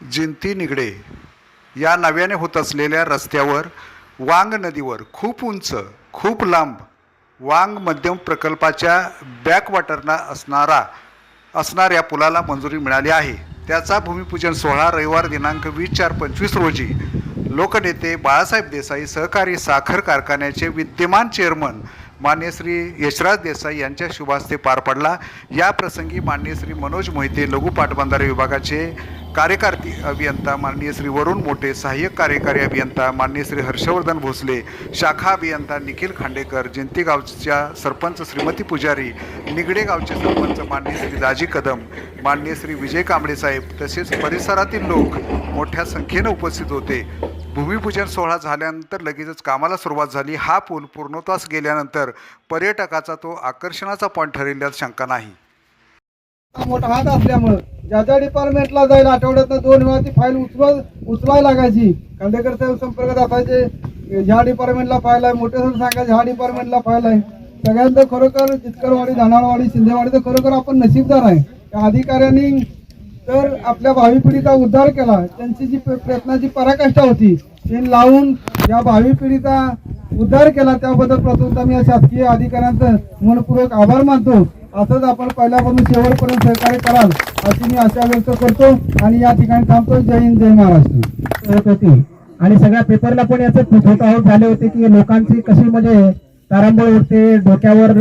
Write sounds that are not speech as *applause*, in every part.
जिंती निगडे या नव्याने होत असलेल्या रस्त्यावर वांग नदीवर खूप उंच खूप लांब वांग मध्यम प्रकल्पाच्या बॅकवॉटरना असणारा असणाऱ्या पुलाला मंजुरी मिळाली आहे. त्याचा भूमिपूजन सोहळा रविवार दिनांक वीस चार पंचवीस रोजी लोकनेते बाळासाहेब देसाई सहकारी साखर कारखान्याचे विद्यमान चेअरमन मान्य श्री यशराज देसाई यांच्या शुभास्ते पार पडला. या प्रसंगी मान्य श्री मनोज मोहिते लघु पाटबंधारे विभागाचे कार्यकारी अभियंता माननीय श्री वरुण मोठे सहाय्यक कार्यकारी अभियंता माननीय श्री हर्षवर्धन भोसले शाखा अभियंता निखिल खांडेकर जयंती गावच्या सरपंच श्रीमती पुजारी निगडे गावचे सरपंच माननीय श्री दाजी कदम माननीय श्री विजय कांबळे साहेब तसेच परिसरातील लोक मोठ्या संख्येनं उपस्थित होते. भूमिपूजन सोहळा झाल्यानंतर लगेचच कामाला सुरुवात झाली. हा पूल पूर्णत्वास गेल्यानंतर पर्यटकाचा तो आकर्षणाचा पॉईंट ठरेल यात शंका नाही. मोठा हात असल्यामुळं ज्या ज्या डिपार्टमेंटला जाईल आठवड्यातनं दोन वेळा ती फाईल उचल उचलायला लागायची. खांदेकर साहेब संपर्कात असायचे ह्या डिपार्टमेंटला फाईल आहे. मोठे सर सांगायचे ह्या डिपार्टमेंटला फाईल आहे. सगळ्यांचं खरोखर जितकरवाडी धानाळवाडी शिंदेवाडी तर खरोखर आपण नशीबदार आहे. त्या अधिकाऱ्यांनी तर आपल्या भावी पिढीचा उद्धार केला. त्यांची जी प्र- प्रयत्नाची पराकाष्ठा होती ते लावून या भावी पिढीचा उद्धार केला. त्याबद्दल प्रथमतः मी या शासकीय अधिकाऱ्यांचं मनपूर्वक आभार मानतो. असंच आपण पहिल्यापासून शेवटपर्यंत सहकार्य कराल अशी मी आशा व्यक्त करतो आणि या ठिकाणी थांबतो. जय हिंद जय महाराष्ट्र. होती आणि सगळ्या पेपरला पण याचे फोटो झाले होते की लोकांची कशी म्हणजे तारांबळ उठते डोक्यावर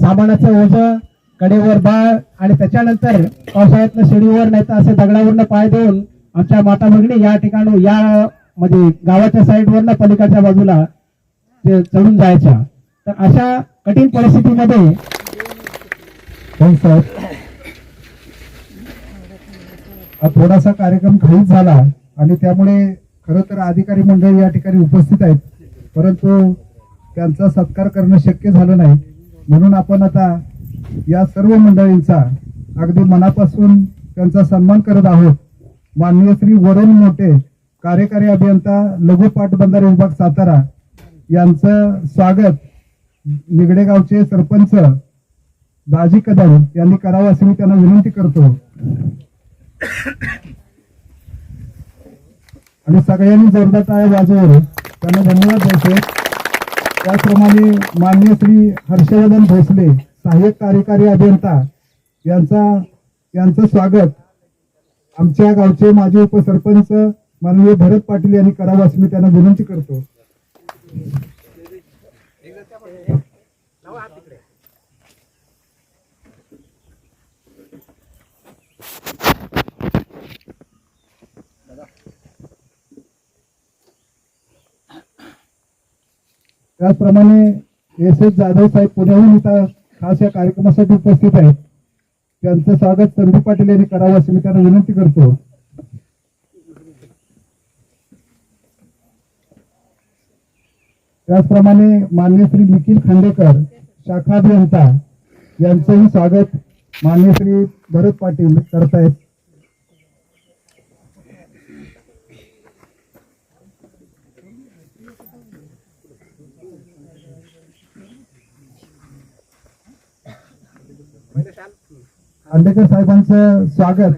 सामानाचं ओझं कडेवर बाळ आणि त्याच्यानंतर पावसाळ्यातनं शिडीवर नाही तर असे दगडावरनं पाय देऊन आमच्या माता भगिनी या ठिकाणी या म्हणजे गावाच्या साईडवरनं पलीकडच्या बाजूला ते चढून जायच्या. तर अशा कठीण परिस्थितीमध्ये हा थोडासा कार्यक्रम घाईत झाला आणि त्यामुळे खरं तर अधिकारी मंडळ या ठिकाणी उपस्थित आहेत. परंतु त्यांचा सत्कार करणं शक्य झालं नाही. म्हणून आपण आता या सर्व मंडळींचा अगदी मनापासून त्यांचा सन्मान करत आहोत. माननीय श्री वरुण मोठे कार्यकारी अभियंता लघु पाटबंधारे विभाग सातारा यांचं स्वागत निगडेगावचे सरपंच दाजी कदम यांनी करावं अशी मी त्यांना विनंती करतो. आणि सगळ्यांनी जोरदार टाळ्या वाजवून त्यांना धन्यवाद द्यायचे. त्याचप्रमाणे माननीय श्री हर्षवर्धन भोसले सहाय्यक कार्यकारी अभियंता यांचा यांचं स्वागत आमच्या गावचे माजी उपसरपंच माननीय भरत पाटील यांनी करावं असं मी त्यांना विनंती करतो. त्याचप्रमाणे एस एस जाधव साहेब पुण्याहून इथं खास या कार्यक्रमासाठी उपस्थित आहेत. त्यांचं स्वागत संदीप पाटील यांनी करावं अशी मी त्यांना विनंती करतो. त्याचप्रमाणे मान्य श्री निखिल खांडेकर शाखा अभियंता यांचंही स्वागत मान्य श्री भरत पाटील करतायत. खांडेकर साहेबांचं स्वागत.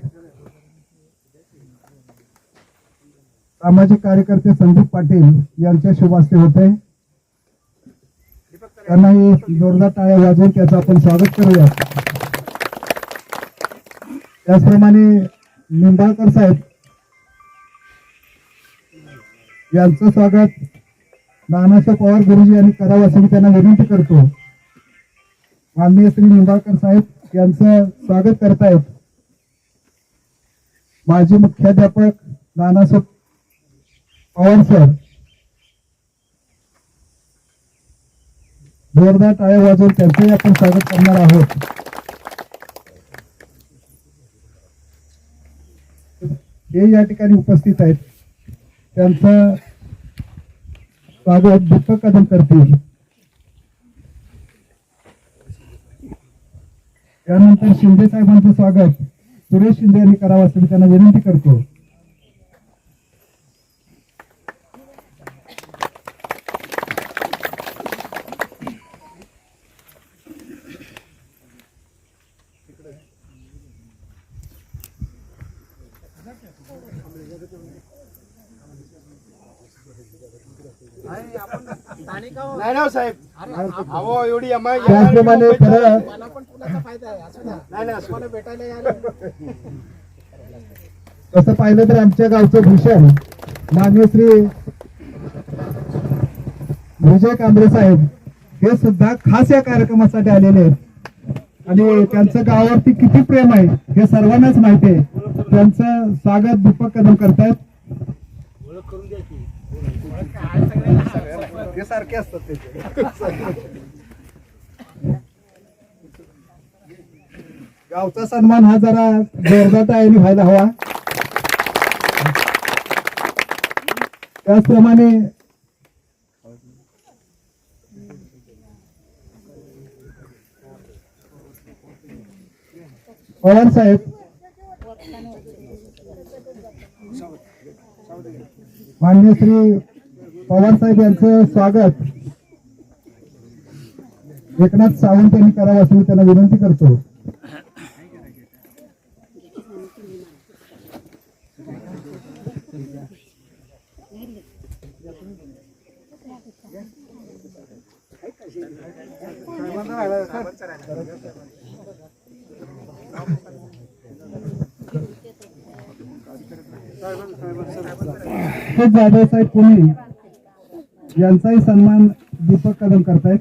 सामाजिक कार्यकर्ते संदीप पाटील यांच्या शुभ हस्ते होते त्यांनाही जोरदार टाळ्या वाजवून त्याचं आपण स्वागत करूया. त्याचप्रमाणे निंबाळकर साहेब यांचं स्वागत नानासाहेब पवार गुरुजी यांनी करावं असं मी त्यांना विनंती करतो. माननीय श्री निंबाळकर साहेब यांचं स्वागत करतायत. माजी मुख्याध्यापक नानासाहेब पवार सर जोरदार टाळ्या वाजवून त्यांचंही आपण स्वागत करणार आहोत. हे या ठिकाणी उपस्थित आहेत. त्यांचं स्वागत दीपक कदम करतील त्यानंतर शिंदे साहेबांचं स्वागत. सुरेश शिंदे यांनी करावं असं मी त्यांना विनंती करतो. तसं पाहिलं तर आमच्या गावचं भूषण मान्य श्री विजय कांबळे साहेब हे सुद्धा खास या कार्यक्रमासाठी आलेले आहेत. आणि त्यांचं गावावरती किती प्रेम आहे हे सर्वांनाच माहिती आहे. त्यांचं स्वागत दीपक कदम करतायत. हे सारखे असतात ते. गावचा सन्मान हा जरा जोरदार तयारी व्हायला हवा. त्याचप्रमाणे पवार साहेब. मान्य श्री पवार साहेब यांचं स्वागत. एकनाथ सावंत यांनी करावं असं मी त्यांना विनंती करतो. जाधव साहेब पुणे यांचाही सन्मान दीपक कदम करतायत.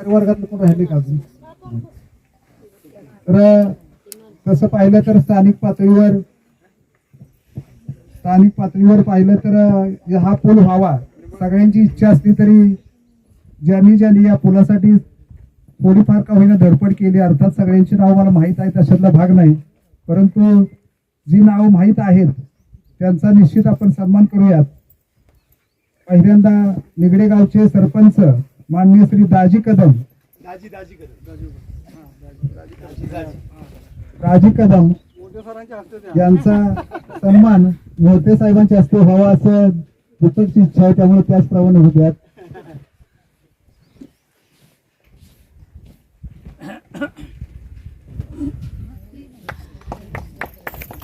अधिकारी कोण राहिले का अजून? तर तसं पाहिलं तर स्थानिक पातळीवर स्थानिक पातळीवर पाहिलं तर हा पूल व्हावा. सगळ्यांची इच्छा असली तरी ज्यांनी ज्यांनी या पुलासाठी थोडीफार का होईना धडपड केली अर्थात सगळ्यांची नाव मला माहीत आहे त्याच्यातला भाग नाही. परंतु जी नाव माहीत आहेत त्यांचा निश्चित आपण सन्मान करूयात. पहिल्यांदा निगडे गावचे सरपंच माननीय श्री दाजी कदम. दाजी दाजी कर दाजी दाजी दाजी दाजी राजी कदम. यांचा सन्मान मोहिते साहेबांच्या हस्ते व्हावा असं दीपकची इच्छा आहे त्यामुळे त्याचप्रमाणे होत्यात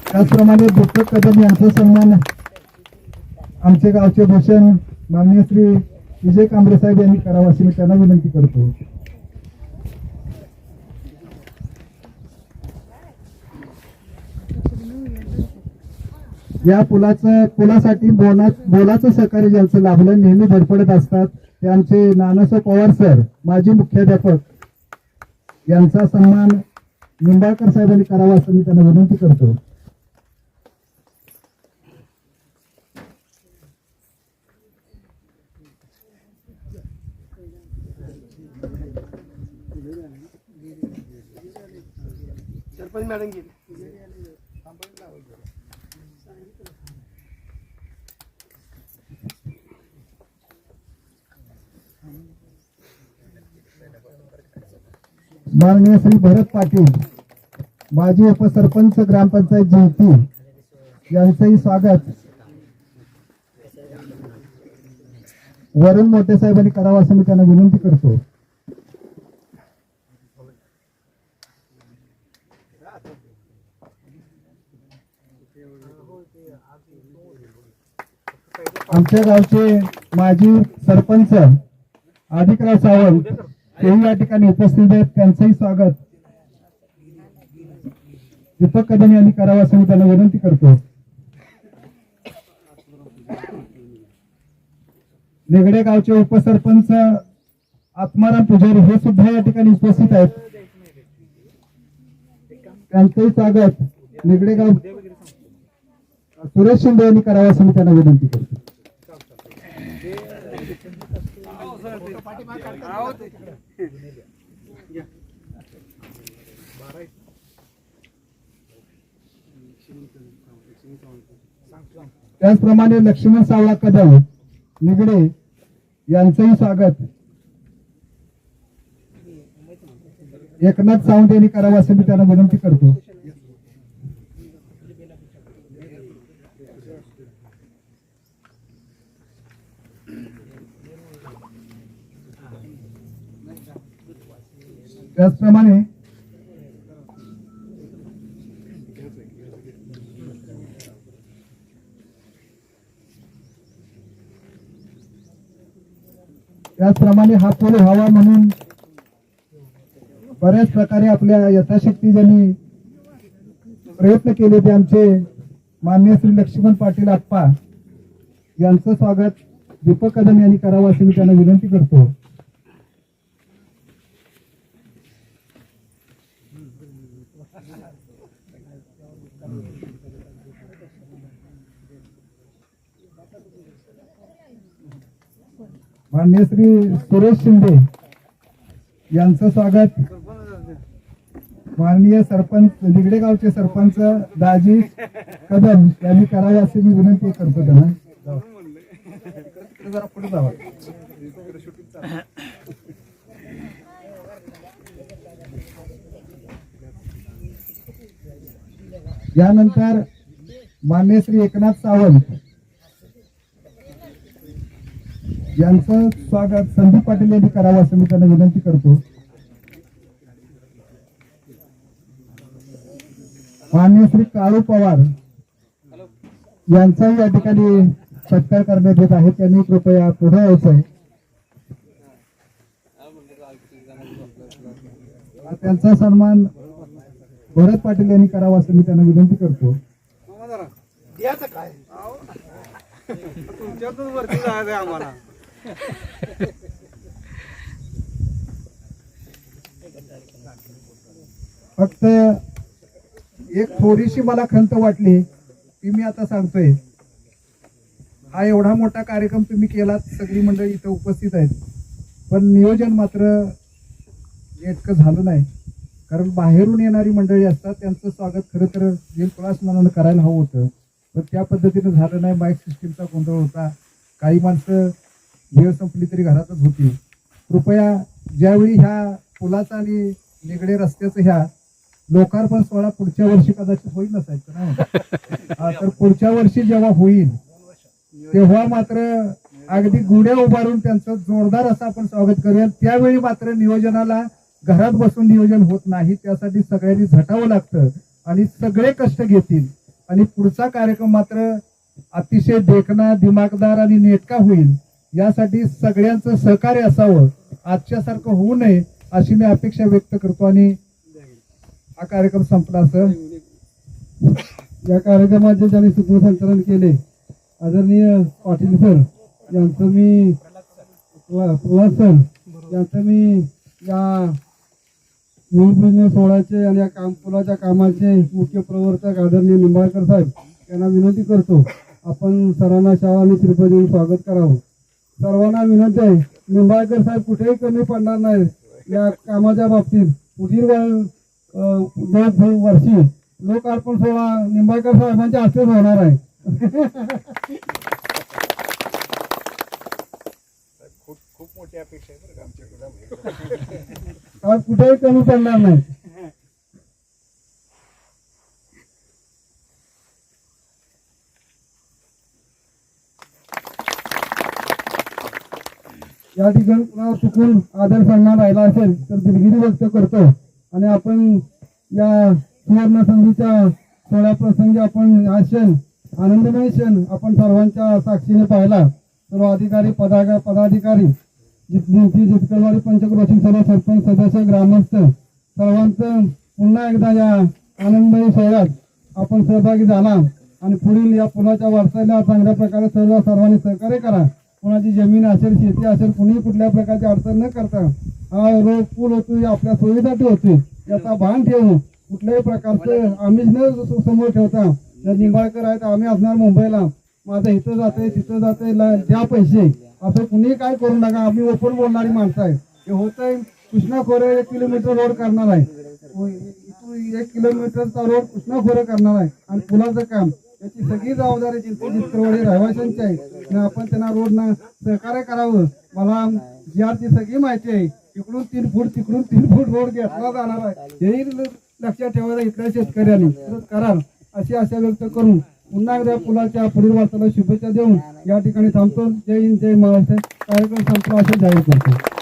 त्याचप्रमाणे दीपक कदम यांचा सन्मान आमचे गावचे भूषण माननीय श्री विजय कांबळे साहेब यांनी करावा अशी मी त्यांना विनंती करतो. या पुलाचं पुलासाठी बोला बोलाचं सहकार्य ज्यांचं लाभलं नेहमी धडपडत असतात ते आमचे नानासाहेब पवार सर माजी मुख्याध्यापक यांचा सन्मान निंबाळकर साहेबांनी करावा असं मी त्यांना विनंती करतो. पण मॅडम गेली माननीय श्री भरत पाटील माजी उपसरपंच ग्रामपंचायत जिंती यांचंही स्वागत. वरुण मोठे साहेबांनी करावं असं मी त्यांना विनंती करतो. आमच्या गावचे माजी सरपंच अधिकराव सावंत तेही या ठिकाणी उपस्थित आहेत. त्यांचंही स्वागत. दीपक कदम यांनी करावं असं मी त्यांना विनंती करतो. निगडे गावचे उपसरपंच आत्माराम पुजारी हे सुद्धा या ठिकाणी उपस्थित आहेत. त्यांचंही स्वागत. निगडे गाव सुरेश शिंदे यांनी करावा असं मी त्यांना विनंती करतो. त्याचप्रमाणे लक्ष्मण सावळा कदम निगडे यांचंही स्वागत. एकनाथ सावंत यांनी करावं असं मी त्यांना विनंती करतो. त्याचप्रमाणे त्याचप्रमाणे हा पूल व्हावा म्हणून बऱ्याच प्रकारे आपल्या यथाशक्ती ज्यांनी प्रयत्न केले ते आमचे मान्य श्री लक्ष्मण पाटील आप्पा यांचं स्वागत दीपक कदम यांनी करावं अशी मी त्यांना विनंती करतो. मान्य श्री सुरेश शिंदे यांचं स्वागत. माननीय सरपंच निगडे गावचे सरपंच दाजी कदम यांनी करावे अशी मी विनंती करतो त्यांना. जरा पुढे जावा. यानंतर मान्य श्री एकनाथ सावंत यांचं स्वागत संदीप पाटील यांनी करावं असं मी त्यांना विनंती करतो. मान्य श्री काळू पवार यांचाही या ठिकाणी सत्कार करण्यात येत आहे. त्यांनी कृपया पुढे यायचंय त्यांचा सन्मान भरत पाटील यांनी करावा असं मी त्यांना विनंती करतो. *laughs* तुमच्यातच वरती आम्हाला. फक्त एक थोडीशी मला खंत वाटली ती मी आता सांगतोय. हा एवढा मोठा कार्यक्रम तुम्ही केलात सगळी मंडळी इथं उपस्थित आहेत. पण नियोजन मात्र नेटकं झालं नाही. कारण बाहेरून येणारी मंडळी असतात त्यांचं स्वागत खरं तर जेल क्लास मनानं करायला हवं होतं. पण त्या पद्धतीनं झालं नाही बाईक सिस्टीमचा गोंधळ होता. काही माणसं वेळ संपली तरी घरातच होती. कृपया ज्यावेळी ह्या पुलाचा आणि निगडे रस्त्याचं ह्या लोकार्पण सोहळा पुढच्या वर्षी कदाचित होईल नसायचं ना *laughs* हा, तर पुढच्या वर्षी जेव्हा होईल तेव्हा मात्र अगदी गुढ्या उभारून त्यांचं जोरदार असं आपण स्वागत करूया. त्यावेळी मात्र नियोजनाला घरात बसून नियोजन होत नाही. त्यासाठी सगळ्यांनी झटावं लागतं आणि सगळे कष्ट घेतील. आणि पुढचा कार्यक्रम मात्र अतिशय देखणा दिमागदार आणि नेटका होईल. यासाठी सगळ्यांचं सहकार्य असावं. आजच्या सारखं होऊ नये अशी मी अपेक्षा व्यक्त करतो आणि हा कार्यक्रम संपला असं या कार्यक्रमाचे ज्यांनी सूत्रसंचालन केले आदरणीय पाटील सर यांचं मी प्रवास सर यांचं मी या भूमिपूजन सोहळ्याचे आणि या काम पुलाच्या कामाचे मुख्य प्रवर्तक आदरणीय निंबाळकर साहेब यांना विनंती करतो. आपण सरांना शाळा आणि श्रीपती स्वागत करावं. सर्वांना विनंती आहे. निंबाळकर साहेब कुठेही कमी पडणार नाही या कामाच्या बाबतीत पुढील दोन वर्षी लोकार्पण सोहळा निंबाळकर साहेबांच्या हस्तेच होणार आहे. साहेब कुठेही कमी पडणार नाही या ठिकाणी कुणाला चुकून आदर सन्मान राहिला असेल तर दिलगिरी व्यक्त करतो. आणि आपण या सुवर्ण संधीच्या सोहळ्या प्रसंगी आपण हा क्षण आनंदमय क्षण आपण सर्वांच्या साक्षीने पाहिला. सर्व अधिकारी पदागा पदाधिकारी जितकी जितकलवाडी पंचक्रोशी सर्व सरपंच सदस्य ग्रामस्थ सर्वांचं पुन्हा एकदा या आनंदमय सोहळ्यात आपण सहभागी झाला. आणि पुढील या पुलाच्या वारसाला चांगल्या प्रकारे सर्व सर्वांनी सहकार्य करा. कोणाची जमीन असेल शेती असेल कुणी कुठल्या प्रकारची अडचण न करता हा रोड पूल होतो आपल्या सोयीसाठी होतो याचा भान ठेवून कुठल्याही प्रकारचं आम्हीच न समोर ठेवता जर निंबाळकर आहेत आम्ही असणार मुंबईला. माझं इथं जाते तिथं जाते द्या पैसे असं कुणी काय करू नका आम्ही ओपन बोलणारी माणसं आहे हे होतंय कृष्णा खोरे एक किलोमीटर रोड करणार आहे. इथून एक किलोमीटरचा रोड कृष्णा खोरे करणार आहे. आणि पुलाचं काम याची सगळी जबाबदारी जिंकू जिंकरवाडी रहिवाशांची आहे. आपण त्यांना रोडना सहकार्य करावं. मला जी सगळी माहिती आहे. इकडून तीन फूट तिकडून तीन फूट रोड घेतला जाणार आहे. हेही लक्षात ठेवायला इथल्या शेतकऱ्यांनी कराल अशी आशा व्यक्त करून पुन्हा एकदा पुलाच्या पुढील वाचायला शुभेच्छा देऊन या ठिकाणी थांबतो. जय हिंद जय महाराष्ट्र. कार्यक्रम संपला असे जाहीर करतो.